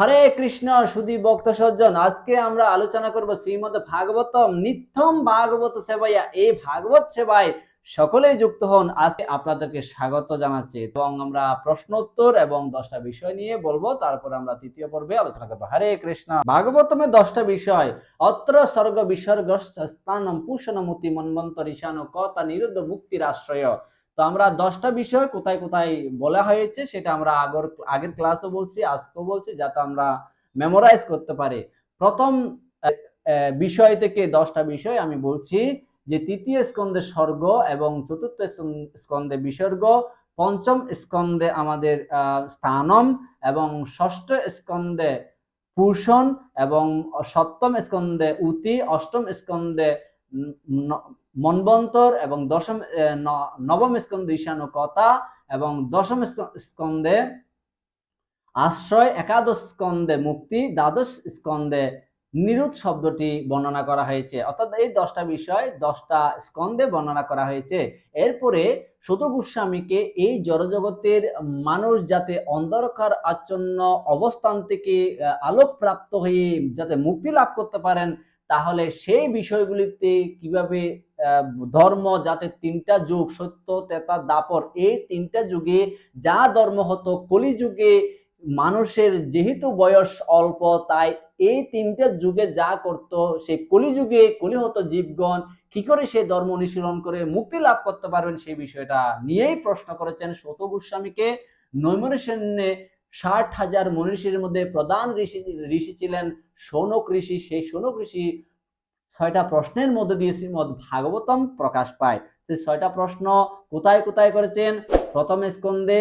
হরে কৃষ্ণ সুদী ভক্ত সজ্জন। আজকে আমরা আলোচনা করব শ্রীমদ ভাগবতম। নিত্যম ভাগবত সেবাইয়া এই ভাগবত সেবায় সকলেই যুক্ত হন। আজকে আপনাদেরকে স্বাগত জানাচ্ছি। এবং আমরা প্রশ্নোত্তর এবং দশটা বিষয় নিয়ে বলব। তারপর আমরা তৃতীয় পর্বে আলোচনা করব। হরে কৃষ্ণ। ভাগবতমে দশটা বিষয়। অত্র স্বর্গ বিসর্গ স্থানম পুষণমতি মন্বন্তর ঈশান কতা নিরুদ্ধ মুক্তির আশ্রয়। তো আমরা দশটা বিষয় কোথায় কোথায় বলা হয়েছে সেটা আমরা আগর, আগের ক্লাসও বলছি, আজকেও বলছি, যাতে আমরা মেমোরাইজ করতে পারি। প্রথম বিষয় থেকে দশটা বিষয় আমি বলছি যে তৃতীয় স্কন্ধে স্বর্গ এবং চতুর্থ স্কন্ধে বিসর্গ, পঞ্চম স্কন্ধে আমাদের স্থানম এবং ষষ্ঠ স্কন্ধে পুষণ এবং সপ্তম স্কন্ধে উতি, অষ্টম স্কন্ধে মন্বন্তর এবং দশম নবম স্কন্ধে ঈশানু কথা এবং দশম স্ক- স্কন্ধে আশ্রয় একাদশ স্কন্ধে মুক্তি দ্বাদশ স্কন্ধে নিরুৎ শব্দটি বর্ণনা করা হয়েছে। অর্থাৎ এই দশটা বিষয় দশটা স্কন্ধে বর্ণনা করা হয়েছে। এরপরে শত গোস্বামীকে এই জড়জগতের মানুষ যাতে অন্ধকার আচ্ছন্ন অবস্থান থেকে আহ, আলোক প্রাপ্ত হয়ে যাতে মুক্তি লাভ করতে পারেন তাহলে সেই বিষয়গুলিতে কীভাবে ধর্ম যাতে তিনটা যুগ, সত্য, তেতা, দাপর, এই তিনটা যুগে যা ধর্ম হতো, কলিযুগে মানুষের যেহেতু বয়স অল্প, তাই এই তিনটা যুগে যা করত, সেই কলিযুগে কলি হতো জীবগণ, কি করে সে ধর্ম অনুশীলন করে মুক্তি লাভ করতে পারবেন সেই বিষয়টা নিয়েই প্রশ্ন করেছেন শত গোস্বামীকে নৈমনসেন্যে ষাট হাজার মনীষীর মধ্যে প্রধান ঋষি ঋষি ছিলেন সৌনক ঋষি। সেই সৌনক ঋষি ছয়টা প্রশ্নের মধ্যে দিয়ে শ্রীমদ ভাগবতম প্রকাশ পায়। সেই ছয়টা প্রশ্ন কোথায় কোথায় করেছেন? প্রথম স্কন্ধে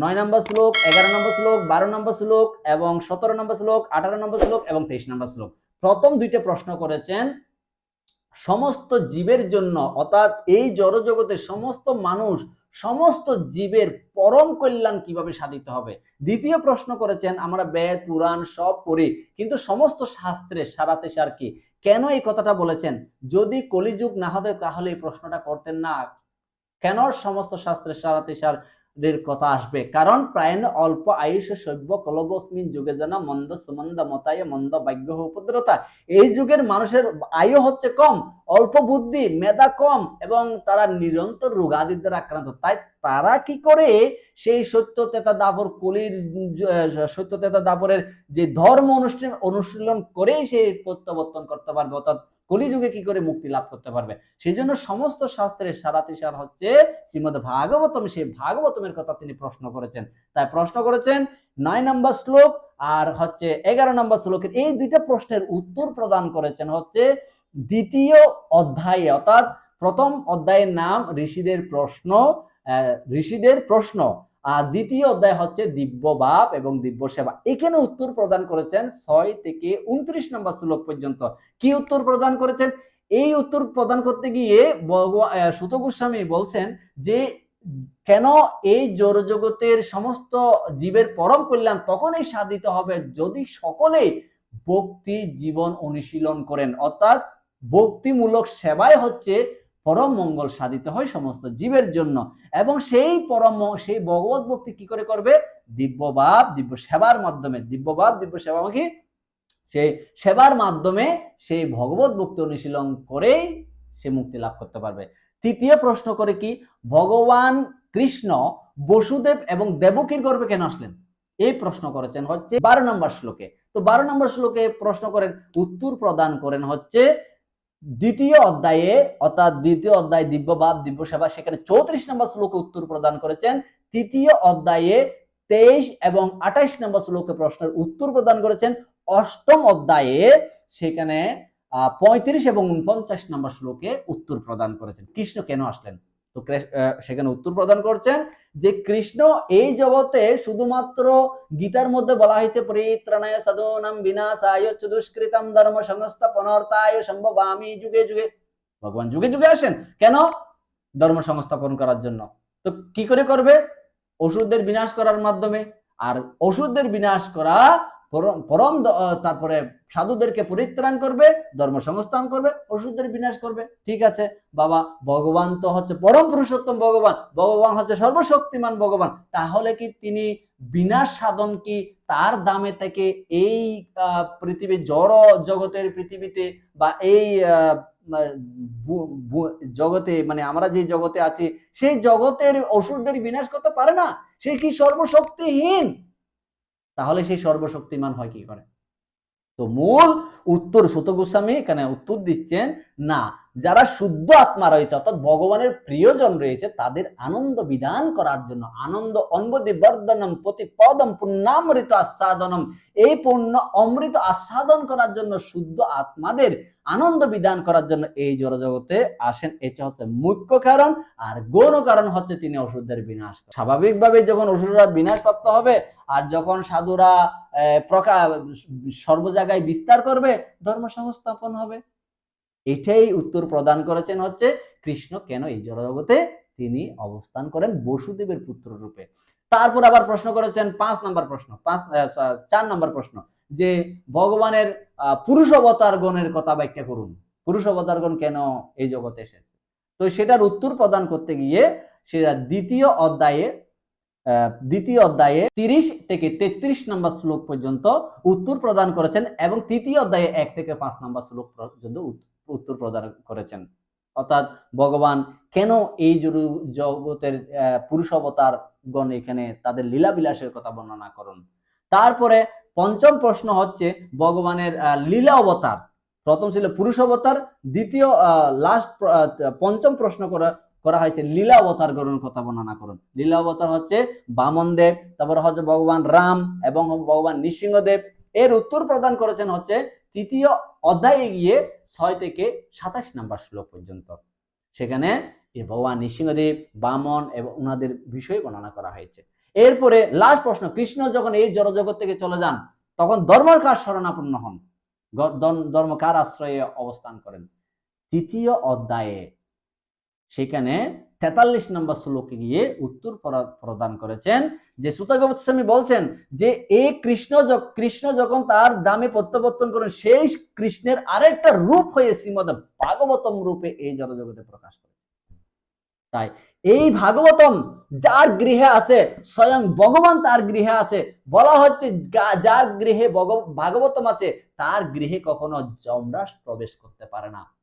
নয় নম্বর শ্লোক, এগারো নম্বর শ্লোক, বারো নম্বর শ্লোক এবং সতেরো নম্বর শ্লোক, আঠারো নম্বর শ্লোক এবং তেইশ নম্বর শ্লোক। প্রথম দুইটা প্রশ্ন করেছেন সমস্ত জীবের জন্য, অর্থাৎ এই জড়জগতের সমস্ত মানুষ, সমস্ত জীবের পরম কল্যাণ কীভাবে সাধিত হবে? দ্বিতীয় প্রশ্ন করেছেন, আমরা বেদ, পুরাণ সব পড়ি, কিন্তু সমস্ত শাস্ত্রে সারাতে সার কি? কেন এই কথাটা বলেছেন? যদি কলিযুগ না হতো, তাহলে এই প্রশ্নটা করতেন না। কেন সমস্ত শাস্ত্রের সারাতে সার? এর কথা আসবে। কারণ প্রায়ণ অল্প আয়ুষ সভ্য কলবস্মিন যুগে জানা মন্দ সুমন্দ মতায় মন্দ ভাগ্য উপদ্রতা, এই যুগের মানুষের আয়ু হচ্ছে কম, অল্প বুদ্ধি, মেধা কম এবং তারা নিরন্তর রোগাদির দ্বারা আক্রান্ত। তাই তারা কি করে? সেই সত্য তেতা দাপর কলির সত্য তেতা দাপরের যে ধর্ম অনুষ্ঠান, অনুশীলন করেই সে প্রত্যাবর্তন করতে পারবে। অর্থাৎ কলিযুগে কি করে মুক্তি লাভ করতে পারবে? সেই জন্য সমস্ত শাস্ত্রের সারাতিসার হচ্ছে শ্রীমদ ভাগবতম। সেই ভাগবতমের কথা তিনি প্রশ্ন করেছেন। তাই প্রশ্ন করেছেন, নয় নম্বর শ্লোক আর হচ্ছে এগারো নম্বর শ্লোকের এই দুইটা প্রশ্নের উত্তর প্রদান করেছেন হচ্ছে দ্বিতীয় অধ্যায়ে। অর্থাৎ প্রথম অধ্যায়ের নাম ঋষিদের প্রশ্ন ঋষিদের প্রশ্ন। দ্বিতীয় অধ্যায় হচ্ছে দিব্য ভাব এবং দিব্য সেবা। এখানে উত্তর প্রদান করেছেন ছয় থেকে উনত্রিশ নম্বর শ্লোক পর্যন্ত। কি উত্তর প্রদান করেছেন? এই উত্তর প্রদান করতে গিয়ে সুত গোস্বামী বলছেন যে, কেন এই জড়জগতের সমস্ত জীবের পরম কল্যাণ তখনই সাধিত হবে যদি সকলে ভক্তি জীবন অনুশীলন করেন? অর্থাৎ ভক্তিমূলক সেবাই হচ্ছে পরম মঙ্গল সাধিত হয় সমস্ত জীবের জন্য। এবং সেই পরম, সেই ভগবত ভক্তি কি করে করবে? দিব্যভাব দিব্য সেবার মাধ্যমে। দিব্যভাব দিব্য সেবা কি? সেই সেবার মাধ্যমে সেই ভগবত ভক্তি অনুশীলন করেই সে মুক্তি লাভ করতে পারবে। তৃতীয় প্রশ্ন করে কি? ভগবান কৃষ্ণ বসুদেব এবং দেবকীর গর্ভে কেন আসলেন? এই প্রশ্ন করেছেন হচ্ছে বারো নম্বর শ্লোকে। তো বারো নম্বর শ্লোকে প্রশ্ন করেন, উত্তর প্রদান করেন হচ্ছে দ্বিতীয় অধ্যায়ে অর্থাৎ দ্বিতীয় অধ্যায় দিব্য ভাব দিব্য সেবা সেখানে চৌত্রিশ নম্বর শ্লোকে উত্তর প্রদান করেছেন। তৃতীয় অধ্যায়ে তেইশ এবং আঠাইশ নম্বর শ্লোকে প্রশ্নের উত্তর প্রদান করেছেন। অষ্টম অধ্যায়ে সেখানে আহ, পঁয়ত্রিশ এবং উনপঞ্চাশ নম্বর শ্লোকে উত্তর প্রদান করেছেন। কৃষ্ণ কেন আসলেন? তো সেখানে উত্তর প্রদান করছেন যে কৃষ্ণ এই জগতে শুধুমাত্র গীতার মধ্যে বলা হয়েছে, পরিত্রাণায় সাধুনাম বিনাশায় চ দুষ্কৃতম ধর্ম সংস্থাপনার্থায় সম্ভবামি যুগে যুগে। ভগবান যুগে যুগে আসেন। কেন? ধর্ম সংস্থাপন করার জন্য। তো কি করে করবে? অসুরদের বিনাশ করার মাধ্যমে। আর অসুরদের বিনাশ করা পরম তারপরে সাধুদেরকে পরিত্রাণ করবে ধর্ম সংস্থান করবে অসুরদের বিনাশ করবে। ঠিক আছে? বাবা, ভগবান তো হচ্ছে পরম পুরুষোত্তম ভগবান। ভগবান হচ্ছে সর্বশক্তিমান ভগবান। তাহলে কি তিনি বিনাশ সাধন কি তার দামে থেকে এই পৃথিবী জড় জগতের পৃথিবীতে বা এই জগতে মানে আমরা যে জগতে আছি, সেই জগতের অসুরদের বিনাশ করতে পারে না। সে কি সর্বশক্তিহীন? তাহলে সেই সর্বশক্তিমান হয় কি করে? তো মূল উত্তর সুত গোস্বামী এখানে উত্তর দিচ্ছেন, না যারা শুদ্ধ আত্মা রয়েছে, অর্থাৎ ভগবানের প্রিয়জন রয়েছে, তাদের আনন্দ বিধান করার জন্য আনন্দ অনবদি বর্ধনম প্রতিপদম পুণ্যামৃত আস্বাদনম। এই পুণ্য অমৃত আস্বাদন করার জন্য শুদ্ধ আত্মাদের আনন্দ বিধান করার জন্য এই জড়জগতে আসেন। এটা হচ্ছে মুখ্য কারণ, আর গৌণ কারণ হচ্ছে তিনি অসুরদের বিনাশ। স্বাভাবিকভাবে যখন অসুররা বিনাশ প্রাপ্ত হবে, আর যখন সাধুরা প্রকা সর্ব জায়গায় বিস্তার করবে ধর্ম সংস্থাপন হবে। এটাই উত্তর প্রদান করেছেন হচ্ছে কৃষ্ণ। কেন? এই জড়জগতে তিনি অবস্থান করেন বসুদেবের পুত্র রূপে। তারপর আবার প্রশ্ন করেছেন পাঁচ নম্বর প্রশ্ন, পাঁচ চার নম্বর প্রশ্ন, যে ভগবানের পুরুষ অবতার গণের কথা ব্যাখ্যা করুন। পুরুষ অবতার গণ কেন এই জগতে এসেছে? তো সেটার উত্তর প্রদান করতে গিয়ে সেটা দ্বিতীয় অধ্যায়ে দ্বিতীয় অধ্যায়ে তিরিশ থেকে তেত্রিশ নম্বর শ্লোক পর্যন্ত উত্তর প্রদান করেছেন এবং তৃতীয় অধ্যায়ে এক থেকে পাঁচ নম্বর শ্লোক পর্যন্ত উত- উত্তর প্রদান করেছেন। অর্থাৎ ভগবান কেন এই জগতের পুরুষ অবতার গণ এখানে তাদের লীলা বিলাসের কথা বর্ণনা করুন? তারপরে পঞ্চম প্রশ্ন হচ্ছে ভগবানের লীলা অবতার। প্রথম ছিল পুরুষ অবতার, দ্বিতীয় লাস্ট পঞ্চম প্রশ্ন করা করা হয়েছে লীলা অবতার গণের কথা বর্ণনা করুন। লীলা অবতার হচ্ছে বামন দেব তারপরে হচ্ছে ভগবান রাম এবং ভগবান নৃসিংহদেব। এর উত্তর প্রদান করেছেন হচ্ছে তৃতীয় অধ্যায়ে গিয়ে ছয় থেকে সাতাশ নাম্বার শ্লোক পর্যন্ত। সেখানে ভগবান নৃসিংহদেব, বামন এবং ওনাদের বিষয়ে বর্ণনা করা হয়েছে। এরপরে লাস্ট প্রশ্ন, কৃষ্ণ যখন এই জড়জগৎ থেকে চলে যান, তখন ধর্মের কার শরণাপন্ন হন? ধর্ম কার আশ্রয়ে অবস্থান করেন? তৃতীয় অধ্যায়ে সেখানে তেতাল্লিশ নম্বর শ্লোকে গিয়ে উত্তর প্রদান করেছেন যে সুতা গোস্বামী বলছেন যে এই কৃষ্ণ কৃষ্ণ যখন তার দামে প্রত্যাবর্তন করেন, সেই কৃষ্ণের আরেকটা রূপ হয়ে শ্রীমদ ভাগবতম রূপে এই জগতে প্রকাশ করে তাই এই ভাগবতম যার গৃহে আছে, স্বয়ং ভগবান তার গৃহে আছে, বলা হচ্ছে যার গৃহে ভগ- ভাগবতম আছে, তার গৃহে কখনো যমরাজ প্রবেশ করতে পারে না।